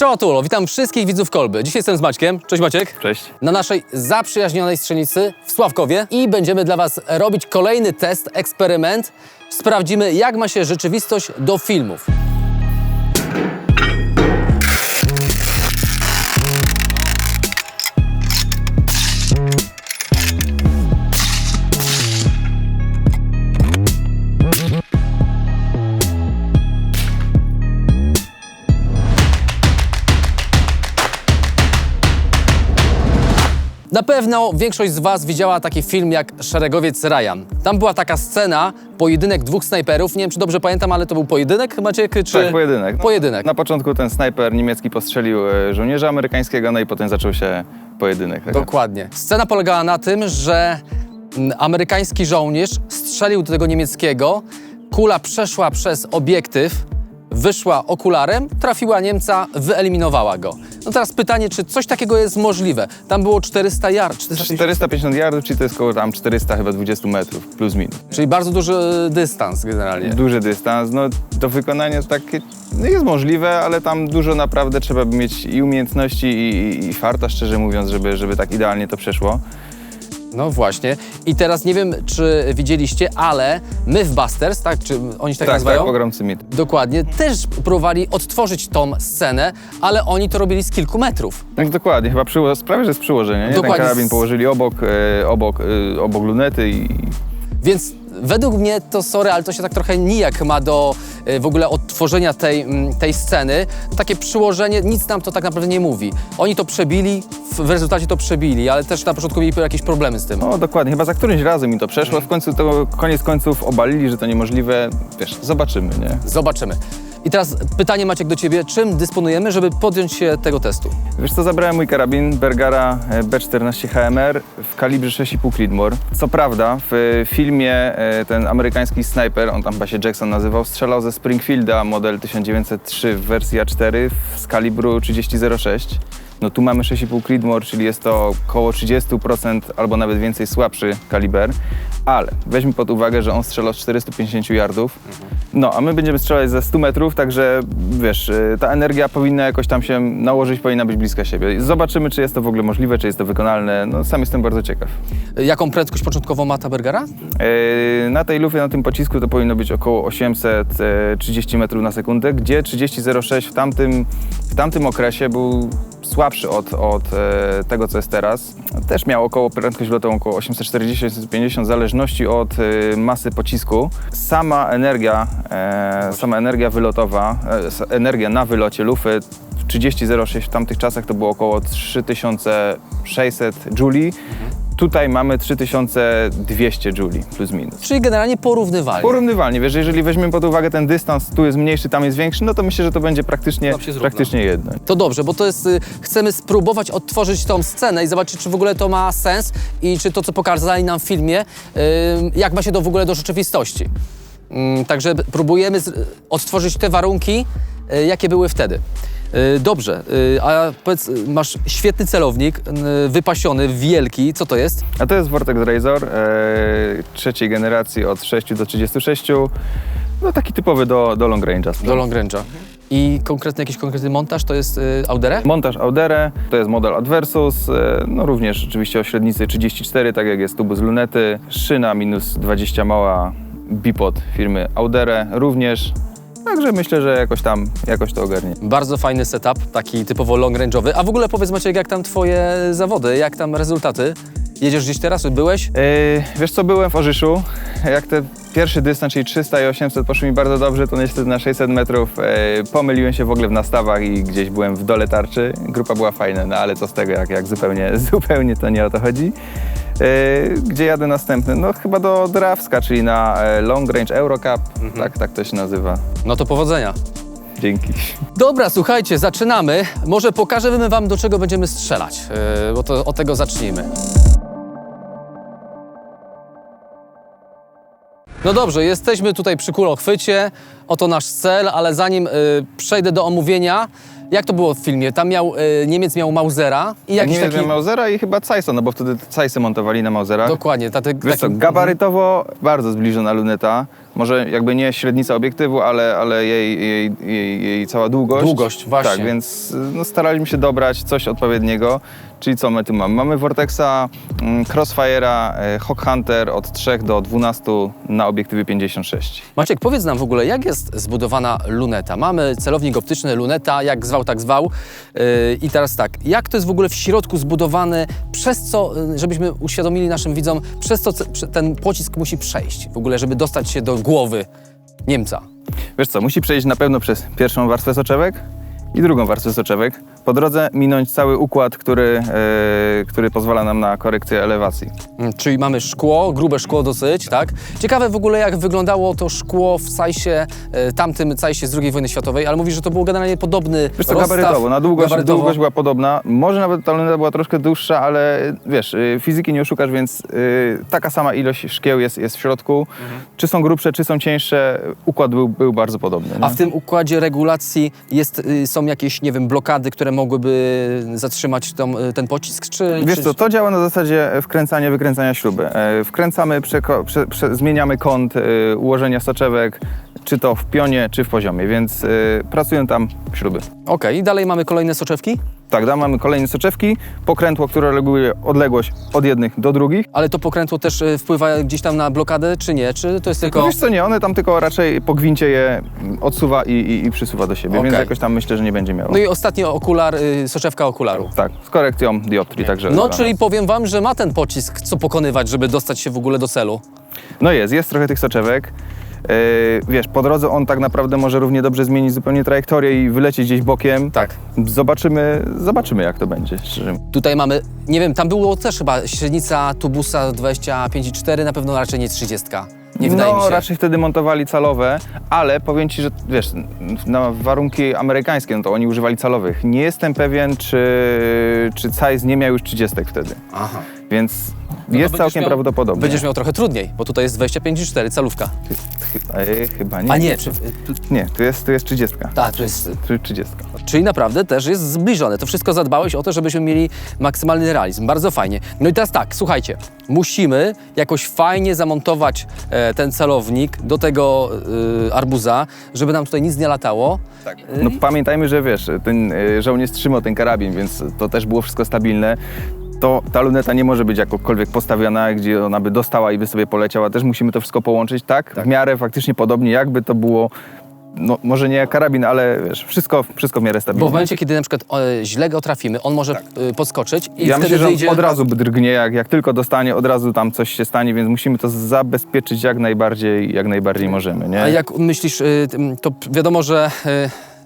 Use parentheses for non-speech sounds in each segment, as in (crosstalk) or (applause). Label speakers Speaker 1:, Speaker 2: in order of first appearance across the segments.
Speaker 1: Strzała Tulo, witam wszystkich widzów Kolby. Dzisiaj jestem z Maćkiem. Cześć Maciek.
Speaker 2: Cześć.
Speaker 1: Na naszej zaprzyjaźnionej strzelnicy w Sławkowie i będziemy dla Was robić kolejny test, eksperyment. Sprawdzimy, jak ma się rzeczywistość do filmów. Na pewno większość z Was widziała taki film jak Szeregowiec Ryan. Tam była taka scena, pojedynek dwóch snajperów. Nie wiem, czy dobrze pamiętam, ale to był pojedynek, Maciek? Czy...
Speaker 2: Tak, pojedynek. No,
Speaker 1: Pojedynek.
Speaker 2: Na początku ten snajper niemiecki postrzelił e, żołnierza amerykańskiego, no i potem zaczął się pojedynek. Tak?
Speaker 1: Dokładnie. Scena polegała na tym, że mm, amerykański żołnierz strzelił do tego niemieckiego, kula przeszła przez obiektyw, wyszła okularem, trafiła Niemca, wyeliminowała go. No teraz pytanie, czy coś takiego jest możliwe? Tam było 400 yard, 450,
Speaker 2: 450 yardów, czyli to jest około tam 400 chyba 20 metrów, plus minus.
Speaker 1: czyli bardzo duży dystans generalnie.
Speaker 2: Duży dystans, no do wykonania takie no jest możliwe, ale tam dużo naprawdę trzeba by mieć i umiejętności i, i, i farta, szczerze mówiąc, żeby, żeby tak idealnie to przeszło.
Speaker 1: No właśnie. I teraz nie wiem, czy widzieliście, ale my w Busters, tak? Czy oni się tak,
Speaker 2: Tak,
Speaker 1: nazywają?
Speaker 2: tak, pogromcy mit.
Speaker 1: Dokładnie. Też próbowali odtworzyć tą scenę, ale oni to robili z kilku metrów.
Speaker 2: Tak, dokładnie, chyba przyło- sprawie, że jest przyłożenie, nie?
Speaker 1: Dokładnie.
Speaker 2: Ten karabin położyli obok, e, obok, e, obok lunety i
Speaker 1: Więc według mnie to sorry, ale to się tak trochę nijak ma do w ogóle odtworzenia tej, mm, tej sceny. Takie przyłożenie, nic nam to tak naprawdę nie mówi. Oni to przebili, w, w rezultacie to przebili, ale też na początku mieli jakieś problemy z tym.
Speaker 2: No dokładnie, chyba za którymś razem mi to przeszło, w końcu to koniec końców obalili, że to niemożliwe. Wiesz, zobaczymy, nie?
Speaker 1: Zobaczymy. I teraz pytanie Maciek do Ciebie, czym dysponujemy, żeby podjąć się tego testu?
Speaker 2: Wiesz co, zabrałem mój karabin Bergara e, B14 HMR w kalibrze 6,5 Creedmoor. Co prawda w filmie e, ten amerykański snajper, on tam chyba się Jackson nazywał, strzelał ze Springfielda model 1903 w wersji A4 z kalibru 3006. No tu mamy 6,5 Creedmoor, czyli jest to około 30% albo nawet więcej słabszy kaliber, ale weźmy pod uwagę, że on strzelał z 450 yardów, no a my będziemy strzelać ze 100 metrów, także wiesz, y, ta energia powinna jakoś tam się nałożyć, powinna być bliska siebie. Zobaczymy, czy jest to w ogóle możliwe, czy jest to wykonalne. No sam jestem bardzo ciekaw.
Speaker 1: Y, Jaką prędkość początkową ma ta Bergara?
Speaker 2: Yy, Na tej lufie, na tym pocisku to powinno być około 830 metrów na sekundę, gdzie 30,06 w tamtym, w tamtym okresie był słabszy od, od e, tego, co jest teraz. Też miał około prędkość lotową około 840-850 w zależności od e, masy pocisku. Sama energia, e, sama energia wylotowa, energia na wylocie lufy w 30,06 w tamtych czasach to było około 3600 jouli. Tutaj mamy 3200 jouli plus minus.
Speaker 1: Czyli generalnie porównywalnie.
Speaker 2: Porównywalnie, wiesz, jeżeli weźmiemy pod uwagę ten dystans, tu jest mniejszy, tam jest większy, no to myślę, że to będzie praktycznie,
Speaker 1: Tam się zrówna.
Speaker 2: praktycznie jedno.
Speaker 1: To dobrze, bo to jest, y, chcemy spróbować odtworzyć tą scenę i zobaczyć, czy w ogóle to ma sens i czy to, co pokazali nam w filmie, y, jak ma się to w ogóle do rzeczywistości. Mm, Także próbujemy z, odtworzyć te warunki, y, jakie były wtedy. Y, Dobrze, y, a powiedz, masz świetny celownik, wypasiony, wielki, co to jest?
Speaker 2: A to jest Vortex Razor e, trzeciej generacji od 6 do 36. No taki typowy do, do long range'a.
Speaker 1: Do long range'a. I konkretny, jakiś konkretny montaż to jest y, Audere?
Speaker 2: Montaż Audere, to jest model Adversus, e, no również oczywiście o średnicy 34, tak jak jest tubus lunety, szyna minus 20 mała bipod firmy Audere również. Także myślę, że jakoś tam, jakoś to ogarnie.
Speaker 1: Bardzo fajny setup, taki typowo long range'owy. A w ogóle powiedz Maciek, jak tam twoje zawody, jak tam rezultaty? Jedziesz gdzieś teraz? Byłeś?
Speaker 2: Yy, wiesz co, byłem w Orzyszu. Jak ten pierwszy dystans, czyli 300 i 800 poszły mi bardzo dobrze, to niestety na 600 metrów yy, pomyliłem się w ogóle w nastawach i gdzieś byłem w dole tarczy. Grupa była fajna, no ale co z tego, jak, jak zupełnie, (laughs) zupełnie to nie o to chodzi. Yy, gdzie jadę następny? No chyba do Drawska, czyli na e, Long Range Eurocup, tak, tak to się nazywa.
Speaker 1: No to powodzenia.
Speaker 2: Dzięki.
Speaker 1: Dobra, słuchajcie, zaczynamy. Może pokażemy wam, do czego będziemy strzelać, yy, bo to od tego zacznijmy. No dobrze, jesteśmy tutaj przy kulochwycie, oto nasz cel, ale zanim przejdę do omówienia, jak to było w filmie? Tam miał, y, Niemiec miał Mausera i jakiś
Speaker 2: nie
Speaker 1: taki...
Speaker 2: wiem, Mausera i chyba Zeissa, no bo wtedy Zeissy montowali na Mauserach.
Speaker 1: Dokładnie, ta,
Speaker 2: Wiesz co, gabarytowo bardzo zbliżona luneta. Może jakby nie średnica obiektywu, ale, ale jej, jej, jej, jej cała długość.
Speaker 1: Długość, właśnie.
Speaker 2: Tak, więc no, staraliśmy się dobrać coś odpowiedniego. Czyli co my tu mamy? Mamy Vortexa, mm, Crossfire'a, e, Hawk Hunter od 3 do 12 na obiektywie 56.
Speaker 1: Maciek, powiedz nam w ogóle, jak jest zbudowana luneta? Mamy celownik optyczny, luneta, jak zwał, tak zwał. Yy, I teraz tak, jak to jest w ogóle w środku zbudowane, przez co, yy, żebyśmy uświadomili naszym widzom, przez co ten pocisk musi przejść w ogóle, żeby dostać się do głowy Niemca?
Speaker 2: Wiesz co, musi przejść na pewno przez pierwszą warstwę soczewek i drugą warstwę soczewek. Po drodze minąć cały układ, który, e, który pozwala nam na korekcję elewacji.
Speaker 1: Mm, Czyli mamy szkło, grube szkło dosyć, tak? Ciekawe w ogóle, jak wyglądało to szkło w cajsie, e, tamtym cajsie z II wojny światowej, ale mówisz, że to był generalnie podobny
Speaker 2: Wiesz co,
Speaker 1: rozstaw.
Speaker 2: gabarytowo, na długość,
Speaker 1: gabarytowo.
Speaker 2: długość była podobna. Może nawet ta luneta była troszkę dłuższa, ale wiesz, y, fizyki nie oszukasz, więc y, taka sama ilość szkieł jest, jest w środku.
Speaker 1: Mhm.
Speaker 2: Czy są grubsze, czy są cieńsze, układ był, był bardzo podobny.
Speaker 1: A
Speaker 2: nie?
Speaker 1: w tym układzie regulacji jest, y, są jakieś, nie wiem, blokady, które mogłyby zatrzymać tą, y, ten pocisk? Czy,
Speaker 2: Wiesz
Speaker 1: czy...
Speaker 2: co, to działa na zasadzie wkręcania, wykręcania śruby. E, Wkręcamy, prze, zmieniamy kąt e, ułożenia soczewek, czy to w pionie, czy w poziomie, więc e, pracują tam śruby.
Speaker 1: Okej, i dalej mamy kolejne soczewki,
Speaker 2: Tak, tam mamy kolejne soczewki, pokrętło, które reguluje odległość od jednych do drugich.
Speaker 1: ale to pokrętło też y, wpływa gdzieś tam na blokadę, czy nie? Czy to jest tylko...
Speaker 2: No wiesz co, nie, one tam tylko raczej po gwincie je odsuwa i, i, i przysuwa do siebie, więc
Speaker 1: Okej.
Speaker 2: jakoś tam myślę, że nie będzie miało.
Speaker 1: No i ostatnio okular, y, soczewka okularu.
Speaker 2: Tak, z korekcją dioptrii także.
Speaker 1: No,
Speaker 2: dla
Speaker 1: czyli powiem wam, że ma ten pocisk co pokonywać, żeby dostać się w ogóle do celu.
Speaker 2: No jest, jest trochę tych soczewek. Yy, wiesz, po drodze on tak naprawdę może równie dobrze zmienić zupełnie trajektorię i wylecieć gdzieś bokiem.
Speaker 1: Tak.
Speaker 2: Zobaczymy, zobaczymy jak to będzie, szczerze.
Speaker 1: Tutaj mamy, nie wiem, tam było też chyba średnica tubusa 25,4, na pewno raczej nie 30. Nie wydaje
Speaker 2: no,
Speaker 1: mi się.
Speaker 2: raczej wtedy montowali calowe, ale powiem Ci, że wiesz, na warunki amerykańskie, no to oni używali calowych. Nie jestem pewien, czy, czy size nie miał już 30 wtedy,
Speaker 1: Aha.
Speaker 2: Więc
Speaker 1: No to
Speaker 2: jest
Speaker 1: będziesz
Speaker 2: całkiem
Speaker 1: miał-
Speaker 2: prawdopodobnie.
Speaker 1: Będziesz miał trochę trudniej, bo tutaj jest 25,4 calówka.
Speaker 2: Chy- e, chyba nie.
Speaker 1: A nie, czy,
Speaker 2: Nie, tu jest, tu jest 30.
Speaker 1: tak, to jest...
Speaker 2: Tu 30.
Speaker 1: Czyli naprawdę też jest zbliżone. To wszystko zadbałeś o to, żebyśmy mieli maksymalny realizm. Bardzo fajnie. No i teraz tak, słuchajcie, musimy jakoś fajnie zamontować e, ten celownik do tego e, arbuza, żeby nam tutaj nic nie latało.
Speaker 2: Tak. No pamiętajmy, że wiesz, ten y, żołnierz trzymał ten karabin, więc to też było wszystko stabilne. To ta luneta nie może być jakokolwiek postawiona, gdzie ona by dostała i by sobie poleciała. Też musimy to wszystko połączyć, tak? W miarę faktycznie podobnie, jakby to było, no może nie karabin, ale wiesz, wszystko, wszystko w miarę stabilne.
Speaker 1: Bo w momencie, kiedy na przykład e, źle go trafimy, on może e, podskoczyć i
Speaker 2: Tak. ja
Speaker 1: wtedy
Speaker 2: myślę, że on
Speaker 1: wyjdzie...
Speaker 2: od razu drgnie, jak, jak tylko dostanie, od razu tam coś się stanie, więc musimy to zabezpieczyć jak najbardziej, jak najbardziej możemy, nie?
Speaker 1: A jak myślisz, tym, to wiadomo, że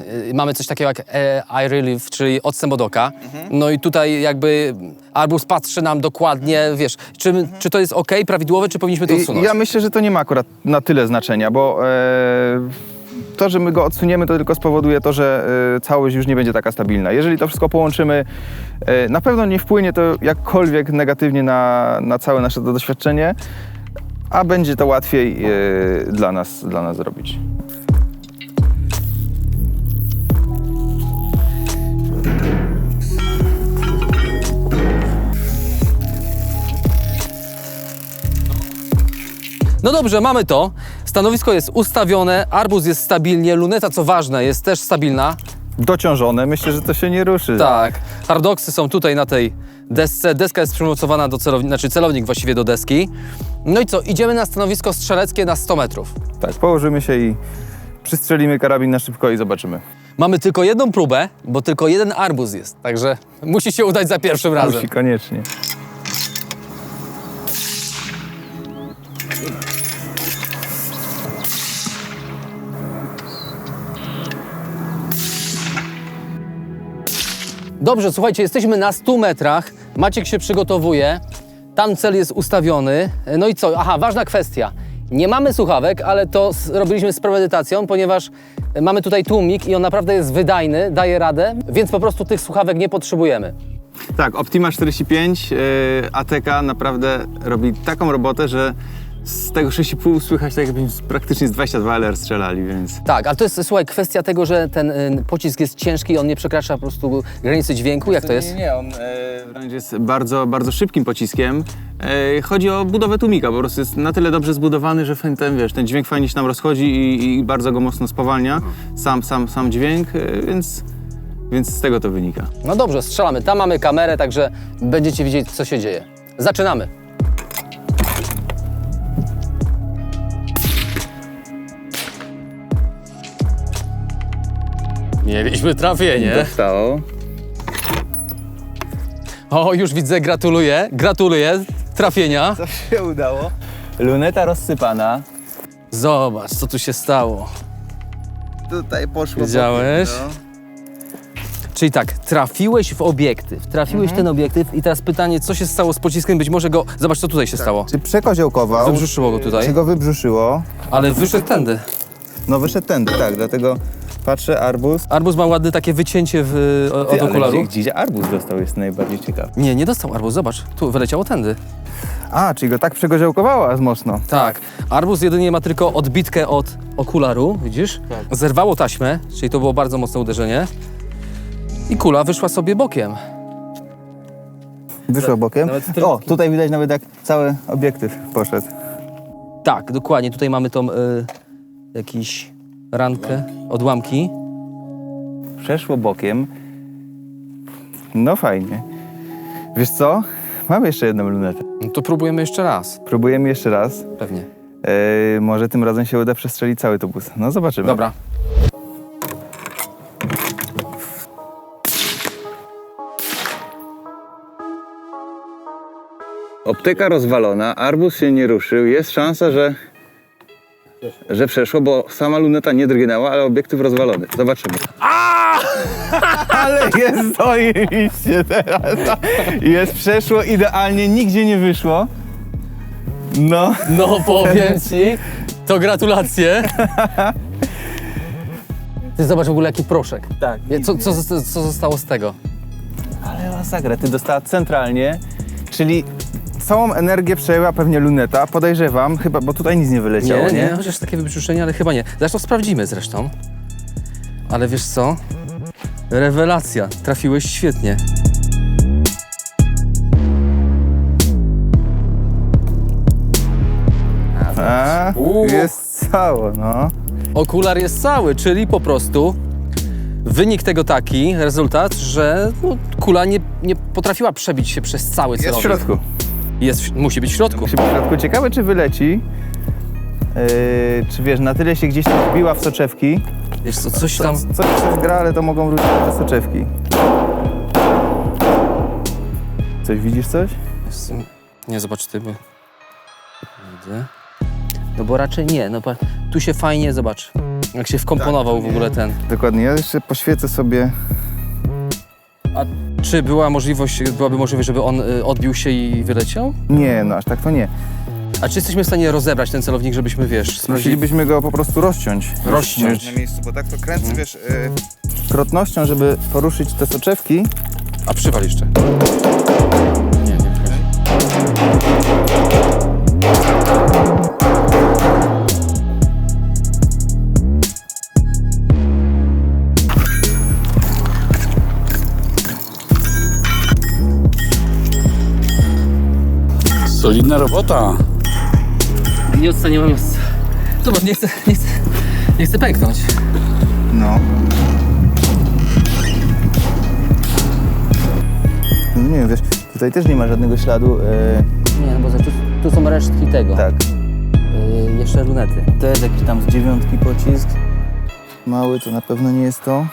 Speaker 1: y, mamy coś takiego jak e, eye relief, czyli odstęp od oka. No i tutaj jakby arbus patrzy nam dokładnie, wiesz, czy, czy to jest ok, prawidłowe, czy powinniśmy to
Speaker 2: I-
Speaker 1: odsunąć?
Speaker 2: Ja myślę, że to nie ma akurat na tyle znaczenia, bo e, to, że my go odsuniemy, to tylko spowoduje to, że e, całość już nie będzie taka stabilna. Jeżeli to wszystko połączymy, e, na pewno nie wpłynie to jakkolwiek negatywnie na, na całe nasze to doświadczenie, a będzie to łatwiej e, dla, nas, dla nas zrobić.
Speaker 1: No dobrze, mamy to. Stanowisko jest ustawione, arbuz jest stabilnie, luneta, co ważne, jest też stabilna.
Speaker 2: Dociążone, myślę, że to się nie ruszy.
Speaker 1: Tak. Hardoksy są tutaj na tej desce. Deska jest przymocowana do celownika, znaczy celownik właściwie do deski. No i co, idziemy na stanowisko strzeleckie na 100 metrów.
Speaker 2: tak, położymy się i przystrzelimy karabin na szybko i zobaczymy.
Speaker 1: Mamy tylko jedną próbę, bo tylko jeden arbuz jest, także musi się udać za pierwszym razem.
Speaker 2: Musi koniecznie.
Speaker 1: Dobrze, słuchajcie, jesteśmy na 100 metrach. Maciek się przygotowuje. Tam cel jest ustawiony. No i co? Aha, ważna kwestia. Nie mamy słuchawek, ale to robiliśmy z premedytacją, ponieważ mamy tutaj tłumik i on naprawdę jest wydajny, daje radę, więc po prostu tych słuchawek nie potrzebujemy.
Speaker 2: Tak, Optima 45 yy, ATK naprawdę robi taką robotę, że
Speaker 3: z tego 6,5 słychać tak jakby praktycznie z 22 LR strzelali, więc...
Speaker 1: Tak, ale to jest, słuchaj, kwestia tego, że ten y, pocisk jest ciężki i on nie przekracza po prostu granicy dźwięku, jak to jest?
Speaker 3: Nie, nie, on e, wręcz jest bardzo, bardzo szybkim pociskiem. E, chodzi o budowę tłumika, po prostu jest na tyle dobrze zbudowany, że ten, ten, wiesz, ten dźwięk fajnie się nam rozchodzi i, i bardzo go mocno spowalnia, sam, sam, sam dźwięk, e, więc, więc z tego to wynika.
Speaker 1: No dobrze, strzelamy. Tam mamy kamerę, także będziecie widzieć, co się dzieje. Zaczynamy. Mieliśmy trafienie.
Speaker 3: Dostało.
Speaker 1: O, już widzę, gratuluję. Gratuluję trafienia.
Speaker 3: To się udało. Luneta rozsypana.
Speaker 1: Zobacz, co tu się stało.
Speaker 3: Tutaj poszło.
Speaker 1: Widziałeś?
Speaker 3: no.
Speaker 1: Czyli tak, trafiłeś w obiektyw, trafiłeś w ten obiektyw i teraz pytanie, co się stało z pociskiem? Być może go... Zobacz, co tutaj się stało.
Speaker 2: Czy przekoziołkował,
Speaker 1: Wybrzuszyło go tutaj,
Speaker 2: czy go wybrzuszyło.
Speaker 1: ale wyszedł tędy.
Speaker 2: No wyszedł tędy, tak, dlatego patrzę, arbuz.
Speaker 1: Arbuz ma ładne takie wycięcie w, od
Speaker 3: Ty, ale
Speaker 1: okularu.
Speaker 3: Gdzie, gdzie arbuz dostał jest najbardziej ciekawy.
Speaker 1: Nie, nie dostał arbuz, zobacz, tu wyleciało tędy.
Speaker 2: A, czyli go tak przekoziołkowało aż mocno.
Speaker 1: Tak, arbuz jedynie ma tylko odbitkę od okularu, widzisz? Zerwało taśmę, czyli to było bardzo mocne uderzenie. I kula wyszła sobie bokiem.
Speaker 2: Wyszło bokiem.
Speaker 1: nawet.
Speaker 2: O, tutaj widać nawet jak cały obiektyw poszedł.
Speaker 1: Tak, dokładnie, tutaj mamy tą y, jakiś rankę, odłamki.
Speaker 2: Przeszło bokiem. No fajnie. Wiesz co? Mam jeszcze jedną lunetę.
Speaker 1: No to próbujemy jeszcze raz,
Speaker 2: Próbujemy jeszcze raz.
Speaker 1: pewnie.
Speaker 2: Yy, może tym razem się uda przestrzelić cały tubus. No zobaczymy.
Speaker 1: Dobra.
Speaker 3: Optyka rozwalona, arbuz się nie ruszył. Jest szansa, że, że przeszło, bo sama luneta nie drgnęła, ale obiektyw rozwalony. Zobaczymy. (laughs)
Speaker 2: Ale jest zajebiście teraz. Jest przeszło idealnie, nigdzie nie wyszło. No.
Speaker 1: No powiem ci, to gratulacje. Ty zobacz w ogóle jaki proszek.
Speaker 2: Tak.
Speaker 1: Co, co, co zostało z tego?
Speaker 2: Ale masakra, ty dostała centralnie, czyli całą energię przejęła pewnie luneta, podejrzewam, chyba, bo tutaj nic nie wyleciało,
Speaker 1: Nie,
Speaker 2: nie?
Speaker 1: chociaż takie wybrzuszenie, ale chyba nie. Zresztą sprawdzimy zresztą. Ale wiesz co? Rewelacja, trafiłeś świetnie.
Speaker 2: A,
Speaker 1: Uuu.
Speaker 2: jest cało, no.
Speaker 1: Okular jest cały, czyli po prostu wynik tego taki, rezultat, że no, kula nie, nie potrafiła przebić się przez cały
Speaker 2: Jest w
Speaker 1: celownik.
Speaker 2: środku.
Speaker 1: Jest, musi być w środku.
Speaker 2: Musi być w środku. Ciekawe, czy wyleci. Yy, czy wiesz, na tyle się gdzieś tam wbiła w soczewki.
Speaker 1: Wiesz co, coś
Speaker 2: Co,
Speaker 1: tam...
Speaker 2: coś się zgra, ale to mogą wrócić te soczewki. Coś widzisz coś?
Speaker 1: Jest- Nie, zobacz ty, bo... Widzę. No bo raczej nie, no pa- tu się fajnie, zobacz, jak się wkomponował w ogóle ten.
Speaker 2: Dokładnie. Ja jeszcze poświecę sobie.
Speaker 1: A czy była możliwość, byłaby możliwość, żeby on y, odbił się i wyleciał?
Speaker 2: Nie, no aż tak to nie.
Speaker 1: A czy jesteśmy w stanie rozebrać ten celownik, żebyśmy, wiesz, sprawdzili?
Speaker 2: Musielibyśmy go po prostu rozciąć.
Speaker 1: Rozciąć.
Speaker 2: Na miejscu, bo tak to kręcę, wiesz, yy... krotnością, żeby poruszyć te soczewki.
Speaker 1: A przywal jeszcze. Nie, nie
Speaker 4: Solidna robota.
Speaker 1: Nie odstaniemy miejsca. Zobacz, nie chcę, nie chcę, nie chcę pęknąć.
Speaker 2: No. No nie wiem, wiesz, tutaj też nie ma żadnego śladu. Yy,
Speaker 1: Nie, no bo zobacz, tu, tu są resztki tego.
Speaker 2: tak.
Speaker 1: Y, jeszcze lunety.
Speaker 2: To jest jakiś tam z dziewiątki pocisk. Mały to na pewno nie jest to.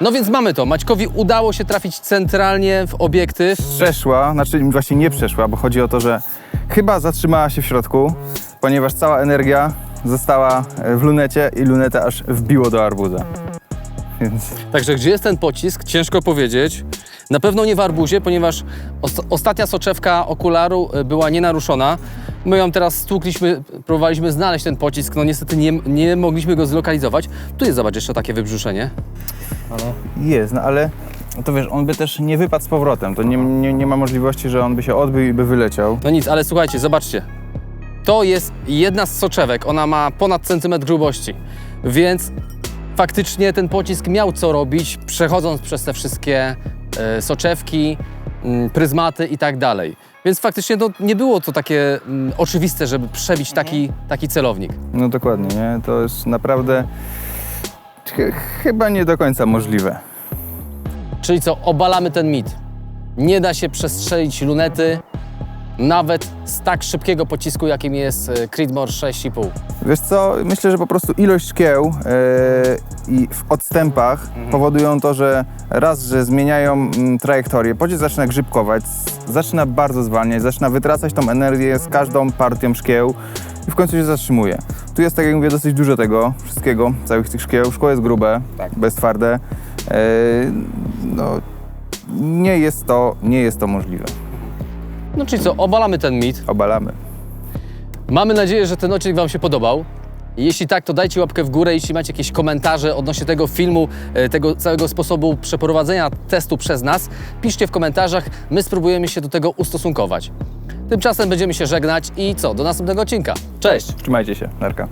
Speaker 1: No więc mamy to. Maćkowi udało się trafić centralnie w obiektyw.
Speaker 2: Przeszła, znaczy właśnie nie przeszła, bo chodzi o to, że chyba zatrzymała się w środku, ponieważ cała energia została e, w lunecie i lunetę aż wbiło do arbuza. Więc
Speaker 1: Także gdzie jest ten pocisk? Ciężko powiedzieć. Na pewno nie w arbuzie, ponieważ os- ostatnia soczewka okularu y, była nienaruszona. My ją teraz stłukliśmy, próbowaliśmy znaleźć ten pocisk, no niestety nie, nie mogliśmy go zlokalizować. Tu jest, zobacz, jeszcze takie wybrzuszenie.
Speaker 2: Jest, no ale to wiesz, on by też nie wypadł z powrotem. To nie, nie, nie ma możliwości, że on by się odbił i by wyleciał.
Speaker 1: No nic, ale słuchajcie, zobaczcie. To jest jedna z soczewek, ona ma ponad centymetr grubości, więc faktycznie ten pocisk miał co robić, przechodząc przez te wszystkie e, soczewki, mm, pryzmaty i tak dalej. Więc faktycznie to nie było to takie mm, oczywiste, żeby przebić taki, taki celownik.
Speaker 2: No dokładnie, nie? To jest naprawdę chyba nie do końca możliwe.
Speaker 1: Czyli co, obalamy ten mit. Nie da się przestrzelić lunety nawet z tak szybkiego pocisku, jakim jest e, Creedmoor 6,5.
Speaker 2: Wiesz co, myślę, że po prostu ilość szkieł yy, i w odstępach powodują to, że raz, że zmieniają mm, trajektorię, pocisk zaczyna grzybkować, s- zaczyna bardzo zwalniać, zaczyna wytracać tą energię z każdą partią szkieł i w końcu się zatrzymuje. Tu jest, tak jak mówię, dosyć dużo tego wszystkiego, całych tych szkieł. Szkło jest grube, bez twarde. Yy, no, nie jest to, nie jest to możliwe.
Speaker 1: No czyli co, obalamy ten mit.
Speaker 2: Obalamy.
Speaker 1: Mamy nadzieję, że ten odcinek Wam się podobał. Jeśli tak, to dajcie łapkę w górę. Jeśli macie jakieś komentarze odnośnie tego filmu, e, tego całego sposobu przeprowadzenia testu przez nas, piszcie w komentarzach. My spróbujemy się do tego ustosunkować. Tymczasem będziemy się żegnać i co? Do następnego odcinka. Cześć!
Speaker 2: Trzymajcie się, narka.